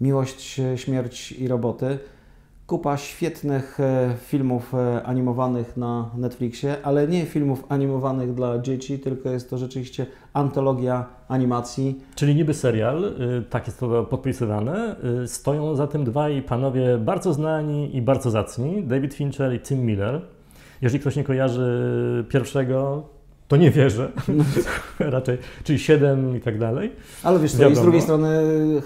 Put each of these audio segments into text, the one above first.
Miłość, Śmierć i Roboty. Kupa świetnych e, filmów e, animowanych na Netflixie, ale nie filmów animowanych dla dzieci, tylko jest to rzeczywiście antologia animacji. Czyli niby serial, y, tak jest to podpisywane. Stoją za tym dwaj panowie bardzo znani i bardzo zacni, David Fincher i Tim Miller. Jeżeli ktoś nie kojarzy pierwszego, to nie wierzę. Raczej, czyli 7 i tak dalej. Ale wiesz co, i z drugiej strony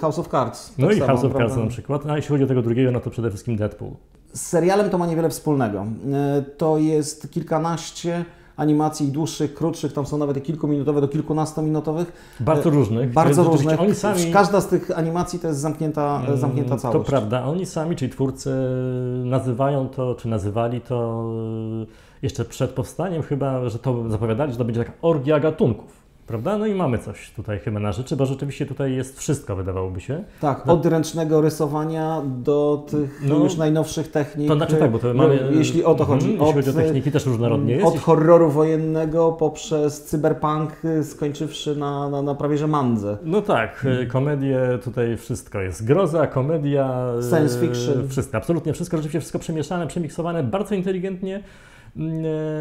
House of Cards. No tak i House of? Cards na przykład. A jeśli chodzi o tego drugiego, no to przede wszystkim Deadpool. Z serialem to ma niewiele wspólnego. E, To jest kilkanaście animacji dłuższych, krótszych, tam są nawet kilkuminutowe do kilkunastominutowych. Bardzo E, różnych. Bardzo różnych. Oni sami, Każda z tych animacji to jest zamknięta, Mm, zamknięta To całość. prawda, oni sami, czyli twórcy, nazywają to, czy nazywali to e, jeszcze przed powstaniem chyba, że to zapowiadali, że to będzie taka orgia gatunków. Prawda? No i mamy coś tutaj chyba na rzeczy, bo rzeczywiście tutaj jest wszystko, wydawałoby się. Tak, No. od ręcznego rysowania do tych No, już najnowszych technik. To znaczy tak, bo to e, mamy. Jeśli o to Mhm, chodzi. Jeśli Od, chodzi o techniki, też różnorodnie jest. od horroru wojennego poprzez cyberpunk, e, skończywszy na, na, na prawie że mandze. No tak, e, komedie, tutaj wszystko jest. Groza, komedia. Science fiction. Wszystko, absolutnie wszystko, rzeczywiście wszystko przemieszane, przemiksowane, bardzo inteligentnie, mm,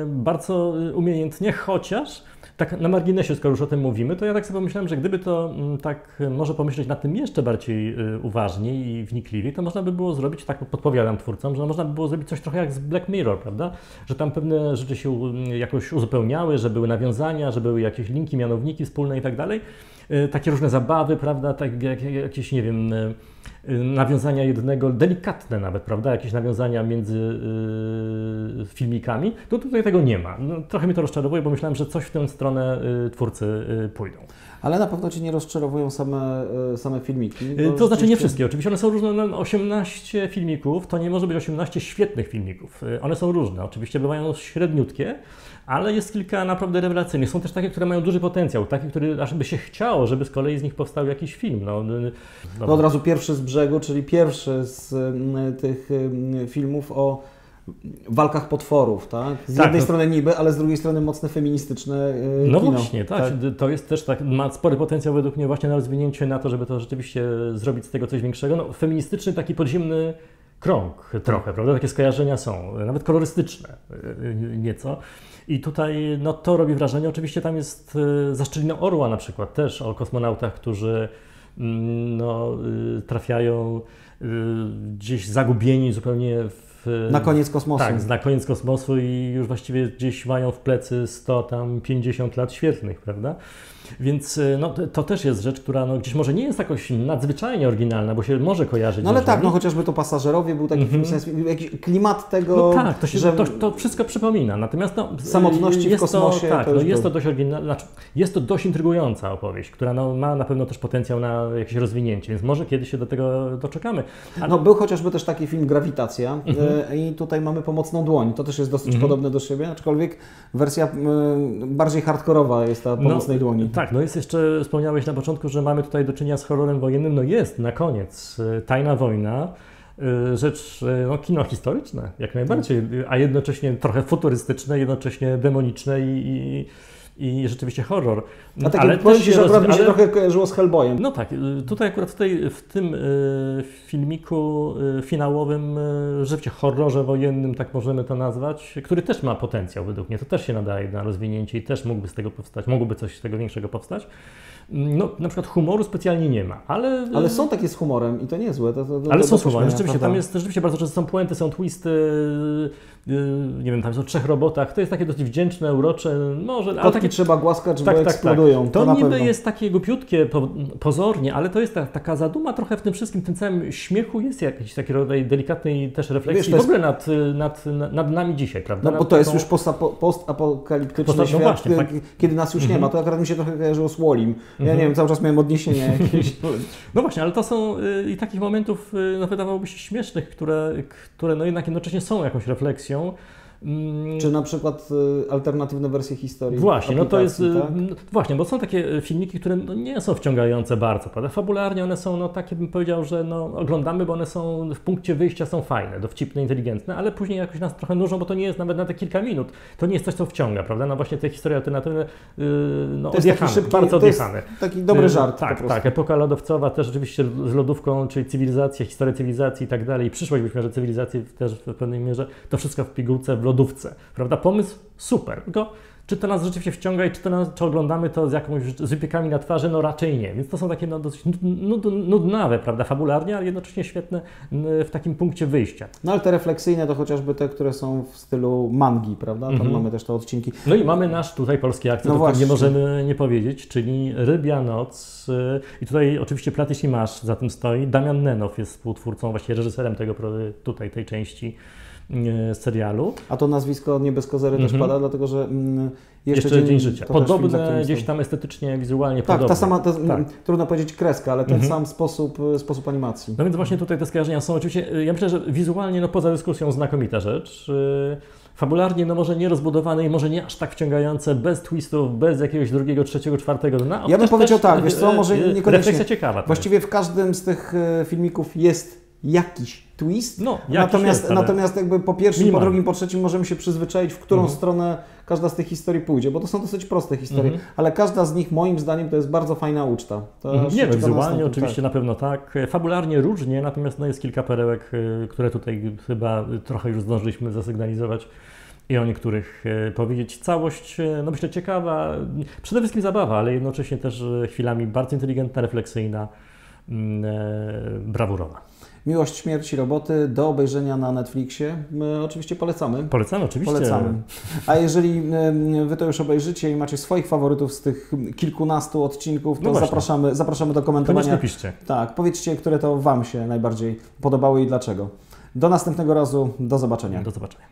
bardzo e, umiejętnie, chociaż tak na marginesie, skoro już o tym mówimy, to ja tak sobie pomyślałem, że gdyby to mm, tak może pomyśleć nad tym jeszcze bardziej e, uważnie i wnikliwie, to można by było zrobić, tak podpowiadam twórcom, że można by było zrobić coś trochę jak z Black Mirror, prawda? Że tam pewne rzeczy się u- jakoś uzupełniały, że były nawiązania, że były jakieś linki, mianowniki wspólne i tak dalej. E, takie różne zabawy, prawda, tak, jak, jak, jakieś, nie wiem, nawiązania jednego, delikatne nawet, prawda, jakieś nawiązania między e, filmikami, to tutaj tego nie ma. No, trochę mnie to rozczarowuje, bo myślałem, że coś w tę stronę e, twórcy pójdą. Ale na pewno Cię nie rozczarowują same, same filmiki. To znaczy nie rzeczywiście- wszystkie, oczywiście one są różne, no, 18 filmików, to nie może być 18 świetnych filmików. One są różne, oczywiście bywają średniutkie, ale jest kilka naprawdę rewelacyjnych. Są też takie, które mają duży potencjał, takie, które aż by się chciało, żeby z kolei z nich powstał jakiś film. No, no, To od razu pierwszy z brzegu, czyli pierwszy z tych filmów o walkach potworów, tak? Z Tak, jednej no- strony niby, ale z drugiej strony mocne feministyczne y, No kino. właśnie, tak. To jest też tak, ma spory potencjał według mnie właśnie na rozwinięcie na to, żeby to rzeczywiście zrobić z tego coś większego. No, feministyczny taki podziemny krąg trochę, prawda? Takie skojarzenia są, nawet kolorystyczne y, nieco. I tutaj no, to robi wrażenie. Oczywiście tam jest y, Zaszczelina Orła na przykład też o kosmonautach, którzy no, y, trafiają y, gdzieś zagubieni zupełnie w Na koniec kosmosu. tak, na koniec kosmosu i już właściwie gdzieś mają w plecy 100, tam 50 lat świetlnych, prawda? Więc y, no, to, też jest rzecz, która no, gdzieś może nie jest jakoś nadzwyczajnie oryginalna, bo się może kojarzyć No ale tak, no chociażby to Pasażerowie był taki film, science- jakiś klimat tego, No tak, to, się, że to, to wszystko przypomina. Natomiast no, Samotności w jest kosmosie To, tak, to no, jest był. to dość oryginalna, znaczy, jest to dość intrygująca opowieść, która no, ma na pewno też potencjał na jakieś rozwinięcie, więc może kiedyś się do tego doczekamy. Ale- No był chociażby też taki film Grawitacja Mhm. y, i tutaj mamy pomocną dłoń. To też jest dosyć Mhm. podobne do siebie, aczkolwiek wersja bardziej hardkorowa jest ta pomocnej dłoni. Tak, no jest jeszcze, wspomniałeś na początku, że mamy tutaj do czynienia z horrorem wojennym. No jest, na koniec. y, Tajna wojna. y, Rzecz, y, no kino historyczne, jak najbardziej, a jednocześnie trochę futurystyczne, jednocześnie demoniczne i, i, i rzeczywiście horror. A tak Ale powiem Ci, że akurat mi się ale- trochę kojarzyło z Hellboyem. No tak, y, tutaj akurat w, tej, w tym y, filmiku y, finałowym, rzeczywiście horrorze wojennym, tak możemy to nazwać, który też ma potencjał według mnie, to też się nadaje na rozwinięcie i też mógłby z tego powstać, mogłoby coś z tego większego powstać. No, na przykład humoru specjalnie nie ma, ale... Ale są takie z humorem i to niezłe. To, to, to, Ale są słowa, pośmiania, rzeczywiście tam jest, rzeczywiście bardzo często są puenty, są twisty, yy, nie wiem, tam są o trzech robotach, to jest takie dosyć wdzięczne, urocze, może, ale Kotki takie trzeba głaskać, tak, bo tak, eksplodują. tak. To, To, niby jest takie głupiutkie po, pozornie, ale to jest ta, taka zaduma trochę w tym wszystkim, w tym całym śmiechu jest jakiś taki rodzaj delikatnej też refleksji Wiesz, w ogóle nad, nad, nad, nad nami dzisiaj, prawda? No bo to jest taką- już postapo- postapokaliptyczny Posta- no świat, właśnie, k- tak. kiedy nas już nie Mhm. ma. To akurat mi się trochę kojarzyło z Wolim. Ja Mhm. nie wiem, cały czas miałem odniesienia jakieś. No właśnie, ale to są y, i takich momentów, y, no wydawałoby się śmiesznych, które, które no jednak jednocześnie są jakąś refleksją. Mm, Czy na przykład y, alternatywne wersje historii. Właśnie, no to jest. aplikacji, tak? Właśnie, bo są takie e, filmiki, które no nie są wciągające bardzo, prawda? Fabularnie one są, no takie bym powiedział, że no, oglądamy, bo one są w punkcie wyjścia są fajne, dowcipne, inteligentne, ale później jakoś nas trochę nużą, bo to nie jest nawet na te kilka minut. To nie jest coś, co wciąga, prawda? No właśnie te historie alternatywne, yy, no To odjechane, szybki- bardzo odjechane. Taki dobry Yy, żart. Tak, po prostu. tak. Epoka lodowcowa też rzeczywiście z lodówką, czyli cywilizacja, historia cywilizacji i tak dalej. Przyszłość być może cywilizacji też w pewnej mierze. To wszystko w pigułce, w lodówce. Prawda? Pomysł super. Tylko czy to nas rzeczywiście wciąga i czy, to nas, czy oglądamy to z jakąś z wypiekami na twarzy? No raczej nie. Więc to są takie no, dosyć nud, nud, nudnawe, prawda, fabularnie, ale jednocześnie świetne w takim punkcie wyjścia. No ale te refleksyjne to chociażby te, które są w stylu mangi, prawda? Tam Mhm. mamy też te odcinki. No i mamy nasz tutaj polski akcent, No którym nie właśnie. możemy nie powiedzieć, czyli Rybia Noc. y, I tutaj oczywiście Platyś i Masz za tym stoi. Damian Nenow jest współtwórcą, właściwie reżyserem tego tutaj tej części y, serialu. A to nazwisko nie bez kozery też Mhm. pada, dlatego że mm, Jeszcze, jeszcze, Dzień Życia. film, za Podobne gdzieś tam estetycznie, wizualnie Tak, podobne. ta sama, ta, Tak. trudno powiedzieć kreska, ale ten Mhm. sam sposób, sposób animacji. No więc właśnie tutaj te skojarzenia są oczywiście, y, ja myślę, że wizualnie, no poza dyskusją, znakomita rzecz. Y, Fabularnie, no może nie rozbudowane i może nie aż tak wciągające, bez twistów, bez jakiegoś drugiego, trzeciego, czwartego dna. Ja bym powiedział tak, wiesz co, y, może y, niekoniecznie. Refleksja ciekawa. Właściwie w każdym z tych filmików jest jakiś twist. No, Natomiast, jest, ale- natomiast jakby po pierwszym, po drugim, po trzecim możemy się przyzwyczaić, w którą Mhm. stronę każda z tych historii pójdzie, bo to są dosyć proste historie, Mhm. ale każda z nich moim zdaniem to jest bardzo fajna uczta. Mhm. Nie, wizualnie oczywiście na pewno tak. Fabularnie różnie, natomiast no, jest kilka perełek, y, które tutaj chyba trochę już zdążyliśmy zasygnalizować i o niektórych y, powiedzieć. Całość, y, no myślę, ciekawa, przede wszystkim zabawa, ale jednocześnie też chwilami bardzo inteligentna, refleksyjna, mm, e, brawurowa. Miłość, śmierć i roboty do obejrzenia na Netflixie. My oczywiście polecamy. Polecamy oczywiście. Polecamy. A jeżeli Wy to już obejrzycie i macie swoich faworytów z tych kilkunastu odcinków, to No zapraszamy, zapraszamy do Koniecznie komentowania. piszcie. Tak, powiedzcie, które to Wam się najbardziej podobały i dlaczego. Do następnego razu, do zobaczenia. Do zobaczenia.